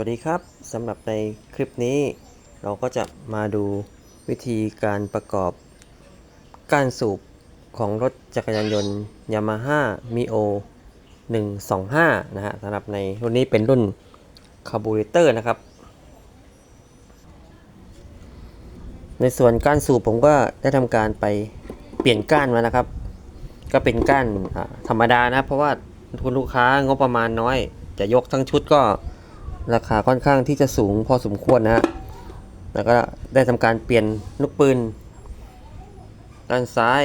วัสดีครับสำหรับในคลิปนี้ เราก็จะมาดูวิธีการประกอบก้านสูบของรถจักรยานยนต์ Yamaha Mio 125 นะฮะสำหรับในรุ่นนี้เป็นรุ่นคาร์บูเรเตอร์นะครับ ในส่วนก้านสูบผมก็ได้ทำการไปเปลี่ยนก้านมานะครับ ก็เป็นก้านธรรมดานะเพราะว่าคุณลูกค้างบประมาณน้อย จะยกทั้งชุดก็ ราคาค่อนข้างที่จะสูงพอสมควรนะฮะแล้วก็ได้ทำการเปลี่ยนลูกปืนด้านซ้าย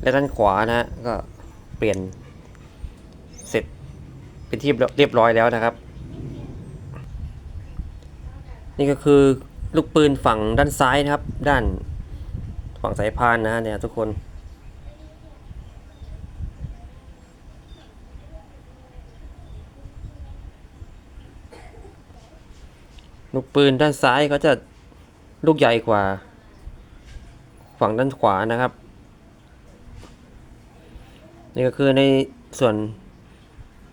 และด้านขวานะฮะก็เปลี่ยนเสร็จเป็นที่เรียบร้อยแล้วนะครับ นี่ก็คือลูกปืนฝั่งด้านซ้ายนะครับ ด้านฝั่งสายพานนะฮะเนี่ยทุกคน ลูกปืนด้านซ้ายก็จะลูกใหญ่กว่า ฝั่งด้านขวานะครับ นี่ก็คือในส่วน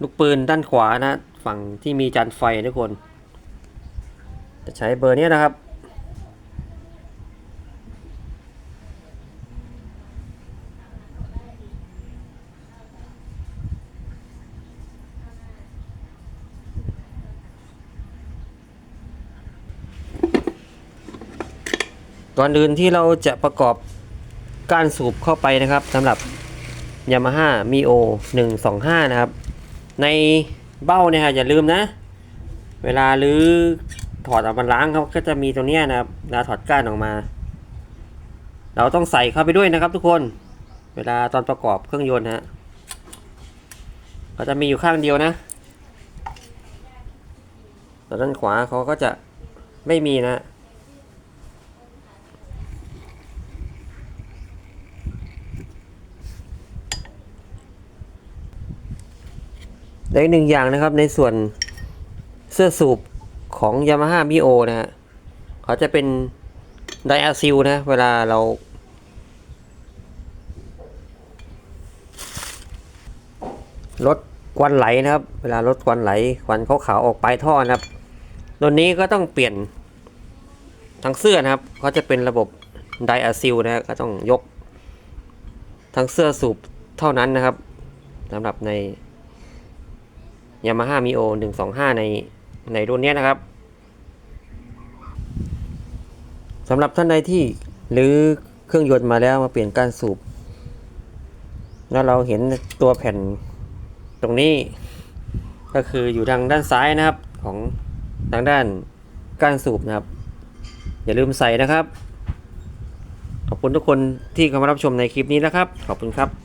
ลูกปืนด้านขวานะ ฝั่งที่มีจานไฟทุกคน จะใช้เบอร์นี้นะครับ ก่อนอื่นที่เราจะประกอบก้านสูบเข้าไปนะครับสำหรับ Yamaha Mio 125 นะครับ ในเบ้าเนี่ยฮะอย่าลืมนะ เวลาลื้อถอดออกมาล้างเขาก็จะมีตรงเนี้ยนะครับเวลาถอดก้านออกมา เราต้องใส่เข้าไปด้วยนะครับทุกคน เวลาตอนประกอบเครื่องยนต์ฮะเขาจะมีอยู่ข้างเดียวนะส่ด้านขวาเขาก็จะไม่มีนะ และอีกหนึ่งอย่างนะครับในส่วนเสื้อสูบของ Yamaha Mio นะฮะเขาจะเป็นไดอะซิลนะ เวลาเรา ลดควันไหลนะครับ เวลาลดควันไหลควันขาวๆออกปลายท่อนะครับตัวนี้ก็ต้องเปลี่ยนทั้งเสื้อนะครับเขาจะเป็นระบบไดอะซิลนะฮะก็ต้องยก ทั้งเสื้อสูบเท่านั้นนะครับสำหรับใน Yamaha Mio 125ในในรุ่นนี้นะครับสำหรับท่านใดที่หรือเครื่องยนต์มาแล้วมาเปลี่ยนการสูบ แล้วเราเห็นตัวแผ่นตรงนี้ก็คืออยู่ทางด้านซ้ายนะครับของทางด้านก้านสูบนะครับ อย่าลืมใส่นะครับ ขอบคุณทุกคนที่เข้ามารับชมในคลิปนี้นะครับ ขอบคุณครับ